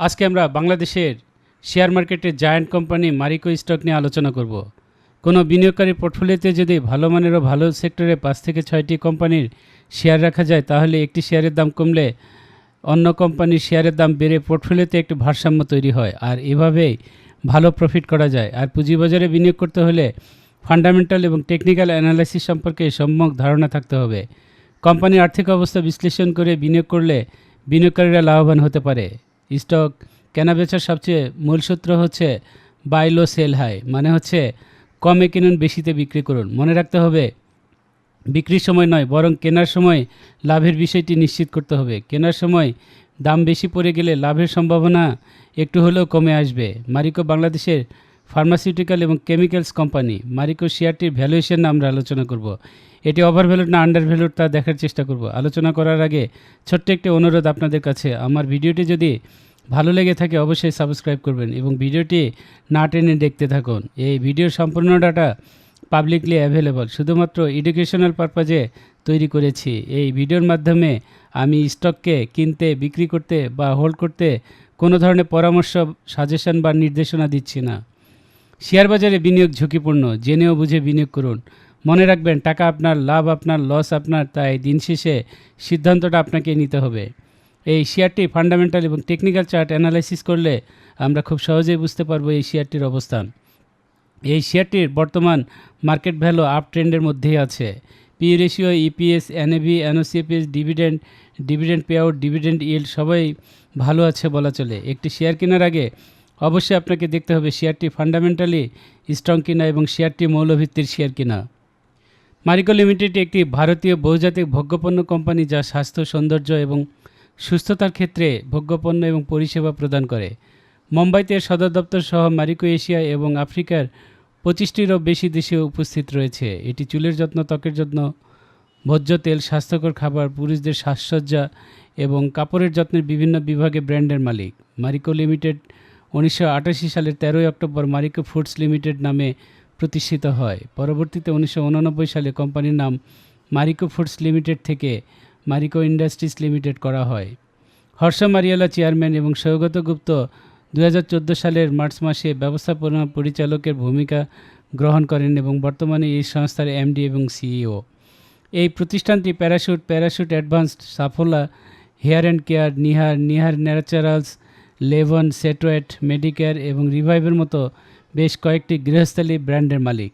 আজকে আমরা বাংলাদেশের শেয়ার মার্কেটের জায়ান্ট কোম্পানি মারিকো স্টক নিয়ে আলোচনা করব। কোনো বিনিয়োগকারী পোর্টফোলিওতে যদি ভালো মানের ও ভালো সেক্টরে পাঁচ থেকে ছয়টি কোম্পানির শেয়ার রাখা যায়, তাহলে একটি শেয়ারের দাম কমলে অন্য কোম্পানির শেয়ারের দাম বেড়ে পোর্টফোলিওতে একটি ভারসাম্য তৈরি হয় আর এভাবেই ভালো প্রফিট করা যায়। আর পুঁজিবাজারে বিনিয়োগ করতে হলে ফান্ডামেন্টাল এবং টেকনিক্যাল অ্যানালাইসিস সম্পর্কে সম্যক ধারণা থাকতে হবে। কোম্পানির আর্থিক অবস্থা বিশ্লেষণ করে বিনিয়োগ করলে বিনিয়োগকারীরা লাভবান হতে পারে। স্টক কেনাবেচার সবচেয়ে মূল সূত্র হচ্ছে বাইলো সেল হাই মানে হচ্ছে কমে কিনুন, বেশিতে বিক্রি করুন। মনে রাখতে হবে, বিক্রির সময় নয়, বরং কেনার সময় লাভের বিষয়টি নিশ্চিত করতে হবে। কেনার সময় দাম বেশি পড়ে গেলে লাভের সম্ভাবনা একটু হলেও কমে আসবে। মারিকো বাংলাদেশের ফার্মাসিউটিক্যাল এবং কেমিক্যালস কোম্পানি মারিকো শেয়ারটির ভ্যালুয়েশন আমরা আলোচনা করব। এটি ওভার ভ্যালুড না আন্ডার ভ্যালুড তা দেখার চেষ্টা করব। আলোচনা করার আগে ছোট্ট একটি অনুরোধ আপনাদের কাছে। আমার ভিডিওটি যদি ভালো লেগে থাকে অবশ্যই সাবস্ক্রাইব করবেন এবং ভিডিওটি না টেনে দেখতে থাকুন। এই ভিডিওর সম্পূর্ণ ডাটা পাবলিকলি অ্যাভেলেবল শুধুমাত্র এডুকেশনাল পারপাজে তৈরি করেছি। এই ভিডিওর মাধ্যমে আমি স্টককে কিনতে, বিক্রি করতে বা হোল্ড করতে কোনো ধরনের পরামর্শ সাজেশন বা নির্দেশনা দিচ্ছি না। শেয়ার বাজারে বিনিয়োগ ঝুঁকিপূর্ণ, জেনেও বুঝে বিনিয়োগ করুন। মনে রাখবেন, টাকা আপনার লাভ, আপনার লস, আপনার তাই দিন শেষে সিদ্ধান্তটা আপনাকে নিতে হবে। এই শেয়ারটি ফান্ডামেন্টাল এবং টেকনিক্যাল চার্ট অ্যানালাইসিস করলে আমরা খুব সহজেই বুঝতে পারব এই শেয়ারটির অবস্থান। এই শেয়ারটির বর্তমান মার্কেট ভ্যালু আপ ট্রেন্ডের মধ্যেই আছে। P ratio EPS NAV NOCPS dividend dividend pay out dividend yield সবাই ভালো আছে বলা চলে। একটি শেয়ার কেনার আগে অবশ্যই আপনাকে দেখতে হবে শেয়ারটি ফান্ডামেন্টালি স্ট্রং কিনা এবং শেয়ারটি মৌলভিত্তির শেয়ার কিনা। মারিকো লিমিটেড একটি ভারতীয় বহুজাতিক ভোগ্যপণ্য কোম্পানি যা স্বাস্থ্য, সৌন্দর্য এবং সুস্থতার ক্ষেত্রে ভোগ্যপণ্য এবং পরিষেবা প্রদান করে। মুম্বাইতে সদর দপ্তর সহ মারিকো এশিয়া এবং আফ্রিকার পঁচিশটিরও বেশি দেশে উপস্থিত রয়েছে। এটি চুলের যত্ন, ত্বকের যত্ন, ভোজ্য তেল, স্বাস্থ্যকর খাবার, পুরুষদের সাজসজ্জা এবং কাপড়ের যত্নের বিভিন্ন বিভাগে ব্র্যান্ডের মালিক। মারিকো লিমিটেড উনিশশো আটাশি সালের তেরোই অক্টোবর মারিকো ফুডস লিমিটেড নামে প্রতিষ্ঠিত হয়। পরবর্তীতে উনিশশো উননব্বই সালে কোম্পানির নাম মারিকো ফুডস লিমিটেড থেকে মারিকো ইন্ডাস্ট্রিজ লিমিটেড করা হয়। হর্ষ মারিয়ালা চেয়ারম্যান এবং সৌগত গুপ্ত দু হাজার চোদ্দ সালের মার্চ মাসে ব্যবস্থাপনা পরিচালকের ভূমিকা গ্রহণ করেন এবং বর্তমানে এই সংস্থার এমডি এবং সিইও। এই প্রতিষ্ঠানটি Parachute Parachute Advanced, Saffola, hair and care, Nihar Nihar Naturals Livon, Set Wet, Mediker এবং রিভাইভের মতো বেশ কয়েকটি গৃহস্থালী ব্র্যান্ডের মালিক।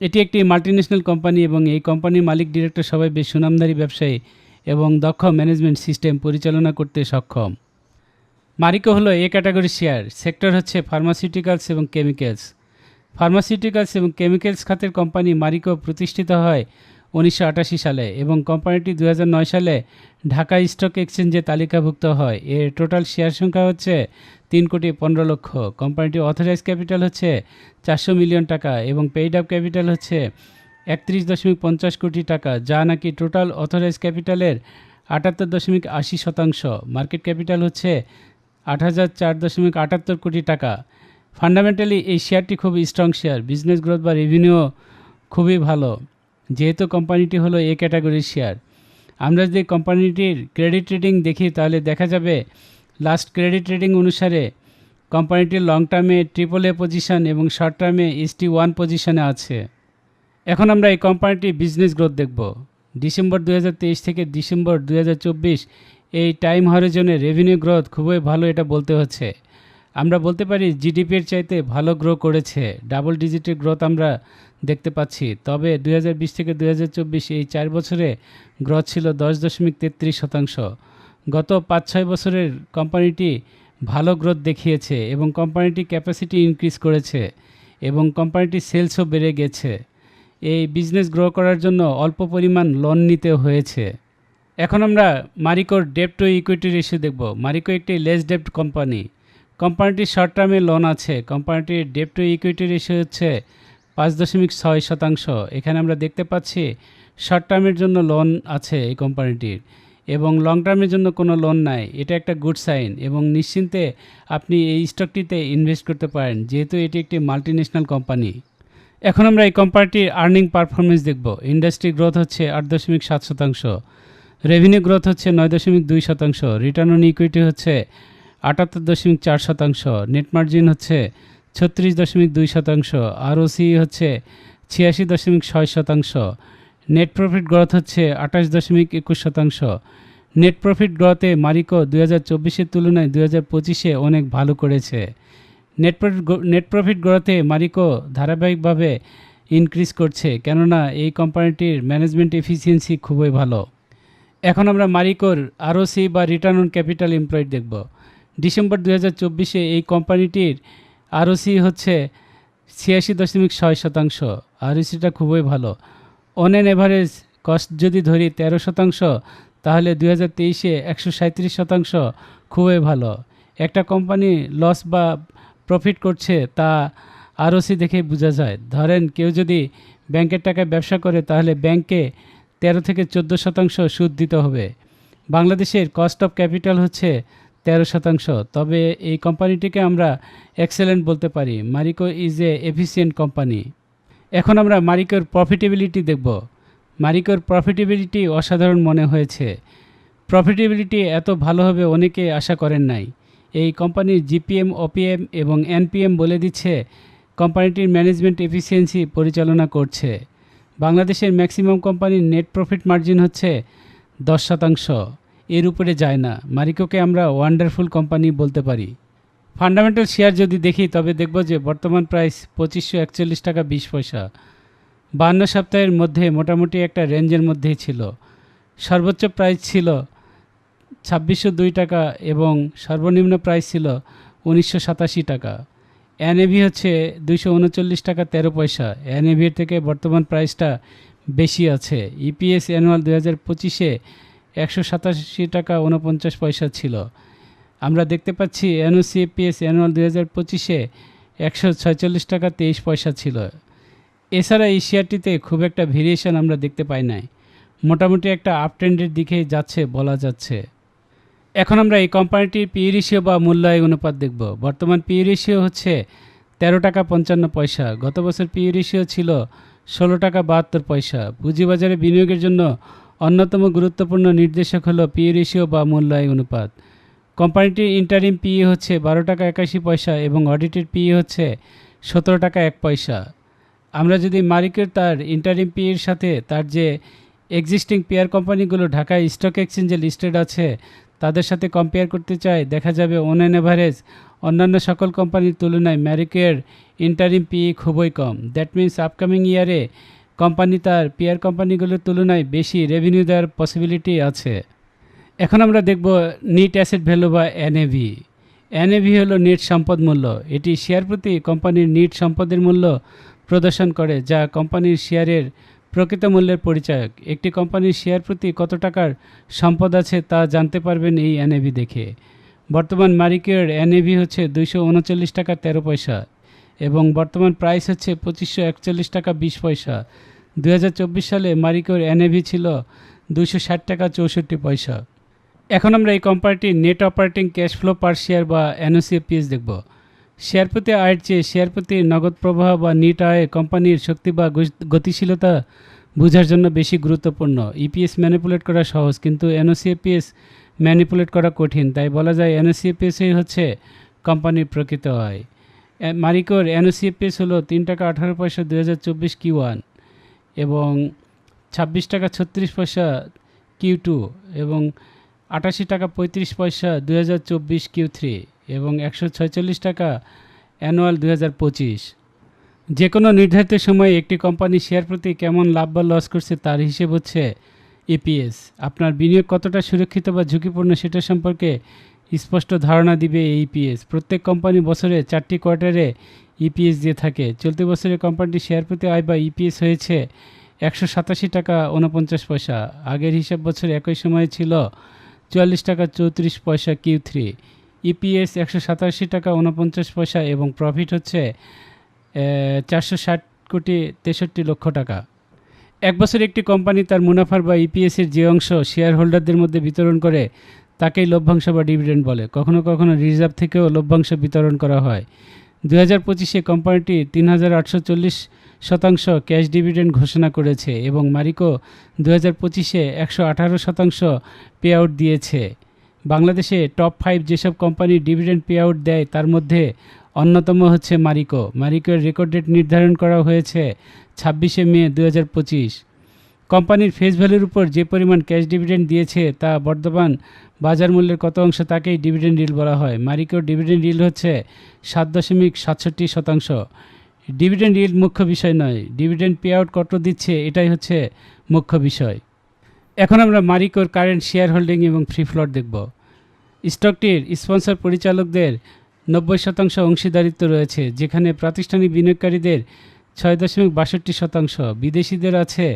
এটি একটি মাল্টিন্যাশনাল কোম্পানি এবং এই কোম্পানির মালিক ডিরেক্টর সবাই বেশ সুনামধারী ব্যবসায়ী এবং দক্ষ ম্যানেজমেন্ট সিস্টেম পরিচালনা করতে সক্ষম। মারিকো হলো এ ক্যাটাগরি শেয়ার। সেক্টর হচ্ছে ফার্মাসিউটিক্যালস এবং কেমিক্যালস। ফার্মাসিউটিক্যালস এবং কেমিক্যালস খাতের কোম্পানি মারিকো প্রতিষ্ঠিত হয় উনিশশো আটাশি সালে এবং কোম্পানিটি দু হাজার নয় সালে ঢাকা স্টক এক্সচেঞ্জে তালিকাভুক্ত হয়। এর টোটাল শেয়ার সংখ্যা হচ্ছে তিন কোটি পনেরো লক্ষ। কোম্পানিটির অথরাইজ ক্যাপিটাল হচ্ছে চারশো মিলিয়ন টাকা এবং পেইড আপ ক্যাপিটাল হচ্ছে একত্রিশ দশমিক পঞ্চাশ কোটি টাকা, যা নাকি টোটাল অথরাইজ ক্যাপিটালের আটাত্তর দশমিক আশি শতাংশ। মার্কেট ক্যাপিটাল হচ্ছে আট হাজার চার দশমিক আটাত্তর কোটি টাকা। ফান্ডামেন্টালি এই শেয়ারটি খুব স্ট্রং শেয়ার। বিজনেস গ্রোথ বা রেভিনিউ খুবই ভালো। যেহেতু কোম্পানিটি হলো এ ক্যাটাগরির শেয়ার। আমরা যদি কোম্পানিটির ক্রেডিট রেটিং দেখি, তাহলে দেখা যাবে লাস্ট ক্রেডিট রেটিং অনুসারে কোম্পানিটির লং টার্মে ট্রিপল এ পজিশন এবং শর্ট টার্মে এসটি ওয়ান পজিশনে আছে। এখন আমরা এই কোম্পানিটির বিজনেস গ্রোথ দেখব। ডিসেম্বর দু হাজার তেইশ থেকে ডিসেম্বর দু হাজার চব্বিশ এই টাইম হরিজনে রেভিনিউ গ্রোথ খুবই ভালো এটা বলতে হচ্ছে। আমরা বলতে পারি জিডিপির চাইতে ভালো গ্রো করেছে। ডাবল ডিজিটের গ্রোথ আমরা দেখতে পাচ্ছি। তবে দু হাজার বিশ থেকে দু হাজার চব্বিশ এই চার বছরে গ্রোথ ছিল দশ দশমিক তেত্রিশ শতাংশ। গত পাঁচ ছয় বছরের কোম্পানিটি ভালো গ্রোথ দেখিয়েছে এবং কোম্পানিটি ক্যাপাসিটি ইনক্রিজ করেছে এবং কোম্পানিটির সেলসও বেড়ে গেছে। এই বিজনেস গ্রো করার জন্য অল্প পরিমাণ লোন নিতে হয়েছে। এখন আমরা মারিকোর ডেপ টু ইকুইটি রেশিও দেখব। মারিকো একটি লেস ডেপ্ট কোম্পানি কোম্পানিটির শর্ট টার্মে লোন আছে। কোম্পানিটির ডেপ টু ইকুইটি রেশিও হচ্ছে পাঁচ দশমিক ছয় শতাংশ। এখানে আমরা দেখতে পাচ্ছি শর্ট টার্মের জন্য লোন আছে এই কোম্পানিটির এবং লং টার্মের জন্য কোনো লোন নাই। এটা একটা গুড সাইন এবং নিশ্চিন্তে আপনি এই স্টকটিতে ইনভেস্ট করতে পারেন, যেহেতু এটি একটি মাল্টিন্যাশনাল কোম্পানি এখন আমরা এই কোম্পানিটির আর্নিং পারফরমেন্স দেখব। ইন্ডাস্ট্রি গ্রোথ হচ্ছে আট দশমিক সাত শতাংশ। রেভিনিউ গ্রোথ হচ্ছে নয় দশমিক দুই শতাংশ। রিটার্ন অন ইকুইটি হচ্ছে আটাত্তর দশমিক চার শতাংশ নেট মার্জিন হচ্ছে ছত্রিশ দশমিক দুই শতাংশ আরওসি হচ্ছে ছিয়াশি দশমিক ছয় শতাংশ নেট প্রফিট গ্রোথ হচ্ছে আঠাশ দশমিক একুশ শতাংশ। নেট প্রফিট গ্রোথে মারিকো দুই হাজার চব্বিশের তুলনায় দুই হাজার পঁচিশে অনেক ভালো করেছে। নেট প্রফিট নেট প্রফিট গ্রোথে মারিকো ধারাবাহিকভাবে ইনক্রিজ করছে, কেননা এই কোম্পানিটির ম্যানেজমেন্ট এফিসিয়েন্সি খুবই ভালো। এখন আমরা মারিকোর আরওসি বা রিটার্ন অন ক্যাপিটাল এমপ্লয়েড দেখব। ডিসেম্বর দু হাজার চব্বিশে এই কোম্পানিটির আরওসি হচ্ছে ছিয়াশি দশমিক ছয় শতাংশ। আরওসিটা খুবই ভালো। অন অ্যান এভারেজ কস্ট যদি ধরি তেরো শতাংশ, তাহলে দু হাজার তেইশে একশো সাঁত্রিশ শতাংশ। খুবই ভালো। একটা কোম্পানি লস বা প্রফিট করছে, তা আরওসি দেখে বোঝা যায়। ধরেন কেউ যদি ব্যাংকের টাকায় ব্যবসা করে, তাহলে ব্যাংকে তেরো থেকে চোদ্দ শতাংশ সুদ দিতে হবে। বাংলাদেশের কস্ট অফ ক্যাপিটাল হচ্ছে তেরো শতাংশ। তবে এই কোম্পানিটিকে আমরা এক্সেলেন্ট বলতে পারি। Marico is a efficient company. এখন আমরা মারিকোর প্রফিটেবিলিটি দেখব। মারিকোর প্রফিটেবিলিটি অসাধারণ মনে হয়েছে। প্রফিটেবিলিটি এত ভালো হবে অনেকে আশা করেন নাই। এই কোম্পানির জিপিএম, ওপিএম এবং এনপিএম বলে দিচ্ছে, কোম্পানিটির ম্যানেজমেন্ট এফিসিয়েন্সি পরিচালনা করছে। বাংলাদেশের ম্যাক্সিমাম কোম্পানির নেট প্রফিট মার্জিন হচ্ছে দশ শতাংশ। এর উপরে যায় না। মারিকোকে আমরা ওয়ান্ডারফুল কোম্পানি বলতে পারি। ফান্ডামেন্টাল শেয়ার যদি দেখি, তবে দেখব যে বর্তমান প্রাইস পঁচিশশো একচল্লিশ টাকা বিশ পয়সা। বান্ন সপ্তাহের মধ্যে মোটামুটি একটা রেঞ্জের মধ্যেই ছিল। সর্বোচ্চ প্রাইস ছিল ছাব্বিশশো দুই টাকা এবং সর্বনিম্ন প্রাইস ছিল উনিশশো সাতাশি টাকা। এনএভি হচ্ছে দুইশো উনচল্লিশ টাকা তেরো পয়সা। এনএভির থেকে বর্তমান প্রাইসটা বেশি আছে। ইপিএস অ্যানুয়াল দু হাজার পঁচিশে একশো সাতাশি টাকা উনপঞ্চাশ পয়সা ছিল। আমরা দেখতে পাচ্ছি এনওসিএপিএস অ্যানুয়াল দু হাজার পঁচিশে একশো ছয়চল্লিশ টাকা তেইশ পয়সা ছিল। এছাড়া এই শেয়ারটিতে খুব একটা ভেরিয়েশন আমরা দেখতে পাই নাই। মোটামুটি একটা আপ ট্রেন্ডের দিকেই যাচ্ছে বলা যাচ্ছে। এখন আমরা এই কোম্পানিটির পি রেশিও বা মূল্যায় অনুপাত দেখব। বর্তমান পি রেশিও হচ্ছে তেরো টাকা পঞ্চান্ন পয়সা। গত বছর পি রেশিও ছিল ষোলো টাকা বাহাত্তর পয়সা। পুঁজিবাজারে বিনিয়োগের জন্য অন্যতম গুরুত্বপূর্ণ নির্দেশক হলো পি রেশিও বা মূল্যায় অনুপাত। কোম্পানিটির ইন্টারিম পিই হচ্ছে বারো টাকা একাশি পয়সা এবং অডিটের পিই হচ্ছে সতেরো টাকা এক পয়সা। আমরা যদি মালিকের তার ইন্টারিম পিএর সাথে তার যে এক্সিস্টিং পেয়ার কোম্পানিগুলো ঢাকায় স্টক এক্সচেঞ্জে লিস্টেড আছে, তাদের সাথে কম্পেয়ার করতে চাই, দেখা যাবে অন অ্যান এভারেজ অন্যান্য সকল কোম্পানির তুলনায় ম্যারিকের ইন্টারিম পিই খুবই কম। দ্যাট মিন্স আপকামিং ইয়ারে কোম্পানি তার পেয়ার কোম্পানিগুলোর তুলনায় বেশি রেভিনিউ দেওয়ার পসিবিলিটি আছে। এখন আমরা দেখব নিট অ্যাসেট ভ্যালু বা এনএভি এনএভি হলো নেট সম্পদ মূল্য। এটি শেয়ার প্রতি কোম্পানির নিট সম্পদের মূল্য প্রদর্শন করে, যা কোম্পানির শেয়ারের প্রকৃত মূল্যের পরিচায়ক। একটি কোম্পানির শেয়ার প্রতি কত টাকার সম্পদ আছে তা জানতে পারবেন এই এনএভি দেখে। বর্তমান মারিকের এনএভি হচ্ছে দুইশো উনচল্লিশ টাকা তেরো পয়সা। এবং বর্তমান প্রাইস হচ্ছে পঁচিশশো একচল্লিশ টাকা বিশ পয়সা। দু হাজার চব্বিশ সালে মারিকোর এনএভি ছিল দুইশো ষাট টাকা চৌষট্টি পয়সা। এখন আমরা এই কোম্পানিটির net operating cash flow per share বা এনওসিএপিএস দেখব। শেয়ার প্রতি আয়ের চেয়ে শেয়ার প্রতি নগদ প্রবাহ বা নিট আয়ে কোম্পানির শক্তি বা গতিশীলতা বোঝার জন্য বেশি গুরুত্বপূর্ণ। ইপিএস ম্যানিপুলেট করা সহজ, কিন্তু এনওসিএপিএস ম্যানিপুলেট করা কঠিন। তাই বলা যায় এনওসিএপিএসই হচ্ছে কোম্পানির প্রকৃত এ- মারিকোর এনওসিএপিএস হলো তিন টাকা আঠারো পয়সা দু হাজার চব্বিশ কিউ ওয়ান এবং ছাব্বিশ টাকা ছত্রিশ পয়সা কিউ টু এবং আটাশি টাকা পঁয়ত্রিশ পয়সা দু হাজার চব্বিশ কিউ থ্রি এবং একশো ছয়চল্লিশ টাকা অ্যানুয়াল দু হাজার পঁচিশ। যে কোনো নির্ধারিত সময়ে একটি কোম্পানি শেয়ার প্রতি কেমন লাভ বা লস করছে তার হিসেব হচ্ছে ইপিএস। আপনার বিনিয়োগ কতটা সুরক্ষিত বা ঝুঁকিপূর্ণ সেটা সম্পর্কে স্পষ্ট ধারণা দিবে এই ইপিএস প্রত্যেক কোম্পানি বছরে চারটি কোয়ার্টারে ইপিএস দিয়ে থাকে। চলতি বছরে কোম্পানিটি শেয়ার প্রতি আয় বা ইপিএস হয়েছে একশো সাতাশি টাকা উনপঞ্চাশ পয়সা। আগের হিসাব বছর একই সময়ে ছিল চুয়াল্লিশ টাকা চৌত্রিশ পয়সা কিউ থ্রি ইপিএস একশো সাতাশি টাকা উনপঞ্চাশ পয়সা এবং প্রফিট হচ্ছে চারশো ষাট কোটি তেষট্টি লক্ষ টাকা। এক বছর একটি কোম্পানি তার মুনাফার বা ইপিএসের যে অংশ শেয়ার হোল্ডারদের মধ্যে বিতরণ করে তাকেই লভ্যাংশ বা ডিভিডেন্ড বলে। কখনো কখনো রিজার্ভ থেকেও লভ্যাংশ বিতরণ করা হয়। দু হাজার পঁচিশে কোম্পানিটি তিন হাজার আটশো চল্লিশ শতাংশ ক্যাশ ডিভিডেন্ড ঘোষণা করেছে এবং মারিকো দু হাজার পঁচিশে একশো আঠারো শতাংশ পে আউট দিয়েছে। বাংলাদেশে টপ ফাইভ যেসব কোম্পানি ডিভিডেন্ড পে আউট দেয়, তার মধ্যে অন্যতম হচ্ছে মারিকো। মারিকোর রেকর্ড ডেট নির্ধারণ করা হয়েছে ছাব্বিশে মে দু হাজার পঁচিশ। কোম্পানির ফেস ভ্যালুর উপর যে পরিমাণ ক্যাশ ডিভিডেন্ড দিয়েছে তা বর্তমান বাজার মূল্যের কত অংশ তাকেই ডিভিডেন্ড ডিল বলা হয়। মারিকোর ডিভিডেন্ড ডিল হচ্ছে সাত দশমিক সাতষট্টি শতাংশ। ডিভিডেন্ড ডিল মুখ্য বিষয় নয় ডিভিডেন্ড পে আউট কত দিচ্ছে এটাই হচ্ছে মুখ্য বিষয়। এখন আমরা মারিকোর কারেন্ট শেয়ার হোল্ডিং এবং ফ্রি ফ্লট দেখব। স্টকটির স্পন্সর পরিচালকদের নব্বই শতাংশ অংশীদারিত্ব রয়েছে, যেখানে প্রাতিষ্ঠানিক বিনিয়োগকারীদের ছয় দশমিক বাষট্টি শতাংশ, বিদেশিদের আছে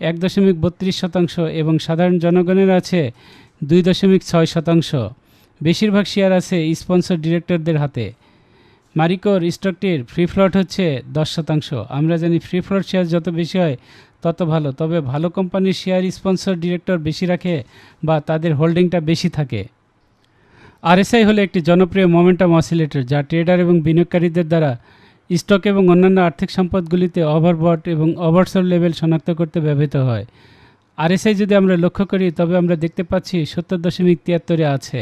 এক দশমিক বত্রিশ শতাংশ এবং সাধারণ জনগণের আছে দুই দশমিক ছয় শতাংশ। বেশিরভাগ শেয়ার আছে স্পন্সর ডিরেক্টরদের হাতে। মারিকোর স্টকটির ফ্রি ফ্লট হচ্ছে দশ শতাংশ। আমরা জানি ফ্রি ফ্লট শেয়ার যত বেশি হয়, তত ভালো। তবে ভালো কোম্পানির শেয়ার স্পন্সর ডিরেক্টর বেশি রাখে বা তাদের হোল্ডিংটা বেশি থাকে। আরএসআই হলো একটি জনপ্রিয় মোমেন্টাম অসিলেটর যা ট্রেডার এবং বিনিয়োগকারীদের দ্বারা স্টক এবং অন্যান্য আর্থিক সম্পদগুলিতে ওভারবট এবং ওভারসোল লেভেল শনাক্ত করতে ব্যবহৃত হয়। আরএসআই যদি আমরা লক্ষ্য করি, তবে আমরা দেখতে পাচ্ছি সত্তর দশমিক তিয়াত্তরে আছে।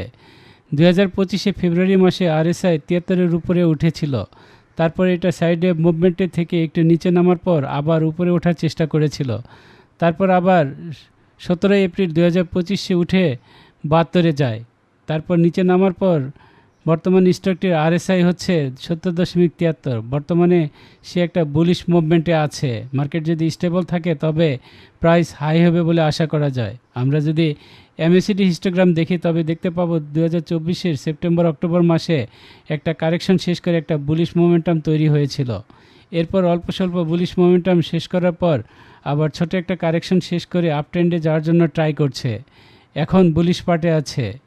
দুই হাজার পঁচিশে ফেব্রুয়ারি মাসে আরএসআই তিয়াত্তরের উপরে উঠেছিল। তারপরে এটা সাইডে মুভমেন্টের থেকে একটু নিচে নামার পর আবার উপরে ওঠার চেষ্টা করেছিল। তারপর আবার সতেরোই এপ্রিল দু হাজার পঁচিশে উঠে বাহাত্তরে যায়। তারপর নিচে নামার পর বর্তমান স্টকটির আরএসআই হচ্ছে সত্তর দশমিক তিয়াত্তর। বর্তমানে সে একটা বুলিশ মুভমেন্টে আছে। মার্কেট যদি স্টেবল থাকে, তবে প্রাইস হাই হবে বলে আশা করা যায়। আমরা যদি এমএসিডি হিস্টোগ্রাম দেখি, তবে দেখতে পাবো দু হাজার সেপ্টেম্বর, অক্টোবর মাসে একটা কারেকশন শেষ করে একটা বুলিশ মোমেন্টাম তৈরি হয়েছিল। এরপর অল্প স্বল্প বুলিশ মোমেন্টাম শেষ করার পর আবার ছোট একটা কারেকশন শেষ করে আপ ট্রেন্ডে যাওয়ার জন্য ট্রাই করছে। এখন বুলিশ পার্টে আছে।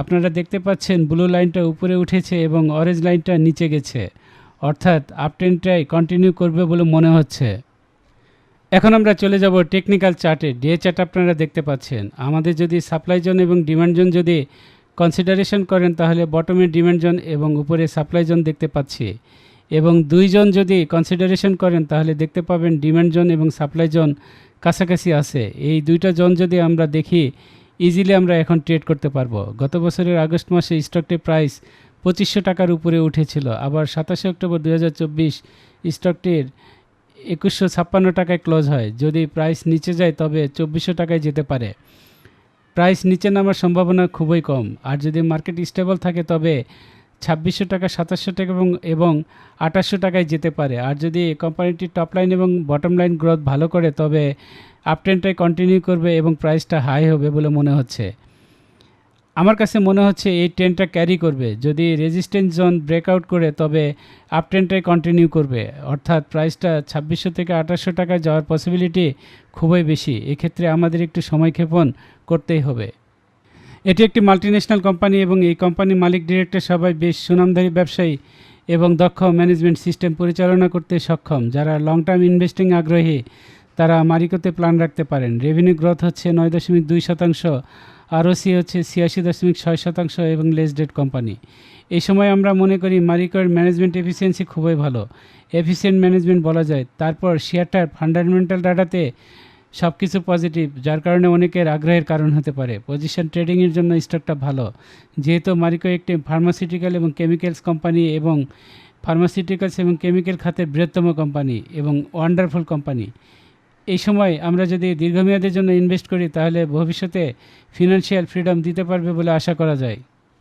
আপনারা দেখতে পাচ্ছেন ব্লু লাইনটা উপরে উঠেছে এবং অরেঞ্জ লাইনটা নিচে গেছে। অর্থাৎ আপ ট্রেন্ডটাই কন্টিনিউ করবে বলে মনে হচ্ছে। এখন আমরা চলে যাব টেকনিক্যাল চার্টে ডে চার্ট আপনারা দেখতে পাচ্ছেন। আমাদের যদি সাপ্লাই জোন এবং ডিমান্ড জোন যদি কনসিডারেশন করেন, তাহলে বটমে ডিমান্ড জোন এবং উপরে সাপ্লাই জোন দেখতে পাচ্ছি। এবং দুইজন যদি কনসিডারেশন করেন, তাহলে দেখতে পাবেন ডিমান্ড জোন এবং সাপ্লাই জোন কাছাকাছি আছে। এই দুইটা জোন যদি আমরা দেখি ইজিলি আমরা এখন ট্রেড করতে পারব। গত বছরের আগস্ট মাসে স্টকটির প্রাইস পঁচিশশো টাকার উপরে উঠেছিল। আবার সাতাশে অক্টোবর দু হাজার চব্বিশ স্টকটির একুশশো ছাপ্পান্ন টাকায় ক্লোজ হয়। যদি প্রাইস নিচে যায়, তবে চব্বিশশো টাকায় যেতে পারে। প্রাইস নিচে নামার সম্ভাবনা খুবই কম। আর যদি মার্কেট স্টেবল থাকে, তবে ছাব্বিশশো টাকা, সাতাশশো টাকা এবং এবং আঠাশশো টাকায় যেতে পারে। আর যদি কোম্পানিটির টপ লাইন এবং বটম লাইন গ্রোথ ভালো করে, তবে আপট্রেন্ডটাই কন্টিনিউ করবে এবং প্রাইসটা হাই হবে বলে মনে হচ্ছে। আমার কাছে মনে হচ্ছে এই ট্রেনটা ক্যারি করবে। যদি রেজিস্ট্যান্স জোন ব্রেকআউট করে, তবে আপ ট্রেনটাই কন্টিনিউ করবে। অর্থাৎ প্রাইসটা ছাব্বিশশো থেকে আঠাশশো টাকায় যাওয়ার পসিবিলিটি খুবই বেশি। এক্ষেত্রে আমাদের একটু সময় ক্ষেপণ করতেই হবে। এটি একটি মাল্টিন্যাশনাল কোম্পানি এবং এই কোম্পানির মালিক ডিরেক্টর সবাই বেশ সুনামধারী ব্যবসায়ী এবং দক্ষ ম্যানেজমেন্ট সিস্টেম পরিচালনা করতে সক্ষম, যারা লং টার্ম ইনভেস্টিং আগ্রহী। তারা মারিকোতে প্ল্যান রাখতে পারেন। রেভিনিউ গ্রোথ হচ্ছে নয় দশমিক দুই শতাংশ আরওসি হচ্ছে ছিয়াশি দশমিক ছয় শতাংশ এবং লেস ডেট কোম্পানি এই সময় আমরা মনে করি মারিকোর ম্যানেজমেন্ট এফিসিয়েন্সি খুবই ভালো। এফিসিয়েন্ট ম্যানেজমেন্ট বলা যায়। তারপর শেয়ারটার ফান্ডামেন্টাল ডাটাতে সব কিছু পজিটিভ যার কারণে অনেকের আগ্রহের কারণ হতে পারে। পজিশন ট্রেডিংয়ের জন্য স্টকটা ভালো। যেহেতু মারিকো একটি ফার্মাসিউটিক্যাল এবং কেমিক্যালস কোম্পানি এবং ফার্মাসিউটিক্যালস এবং কেমিক্যাল খাতের বৃহত্তম কোম্পানি এবং ওয়ান্ডারফুল কোম্পানি এই সময় আমরা যদি দীর্ঘমেয়াদের জন্য ইনভেস্ট করি, তাহলে ভবিষ্যতে ফিনান্সিয়াল ফ্রিডম দিতে পারবে বলে আশা করা যায়।